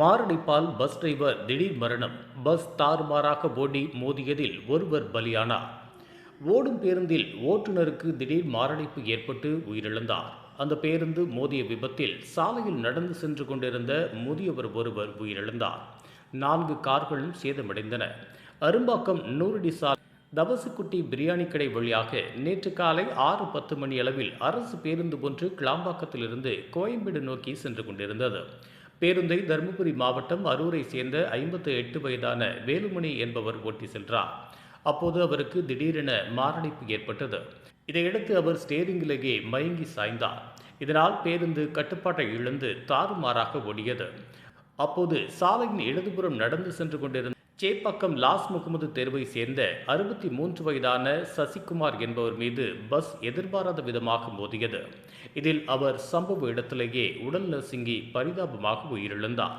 மாரடைப்பால் bus driver திடீர் மரணம். பஸ் தாறுமாறாக ஓடி மோதியதில் ஒருவர் பலியானார். ஓடும் பேருந்தில் ஓட்டுநருக்கு திடீர் மாரடைப்பு ஏற்பட்டு உயிரிழந்தார். அந்த பேருந்து மோதிய விபத்தில் சாலையில் நடந்து சென்று கொண்டிருந்த முதியவர் ஒருவர் உயிரிழந்தார். நான்கு கார்களும் சேதமடைந்தன அரும்பாக்கம் நூறுடி சாலை தவசுக்குட்டி பிரியாணி கடை வழியாக நேற்று காலை ஆறு பத்து மணி அளவில் அரசு பேருந்து ஒன்று கிளாம்பாக்கத்திலிருந்து கோயம்பேடு நோக்கி சென்று கொண்டிருந்தது. பேருந்தை தருமபுரி மாவட்டம் அரூரை சேர்ந்த ஐம்பத்து எட்டு வயதான வேலுமணி என்பவர் ஓட்டி சென்றார். அப்போது அவருக்கு திடீரென மாரடைப்பு ஏற்பட்டது. இதையடுத்து அவர் ஸ்டேரிங்கிலேயே மயங்கி சாய்ந்தார். இதனால் பேருந்து கட்டுப்பாட்டை இழந்து தாறுமாறாக ஓடியது. அப்போது சாலையின் இடதுபுறம் நடந்து சென்று கொண்டிருந்த சேப்பாக்கம் லாஸ் முகமது தெருவை சேர்ந்த அறுபத்தி மூன்று வயதான சசிகுமார் என்பவர் மீது பஸ் எதிர்பாராத விதமாக மோதியது. இதில் அவர் சம்பவ இடத்திலேயே உடல் நசுங்கி பரிதாபமாக உயிரிழந்தார்.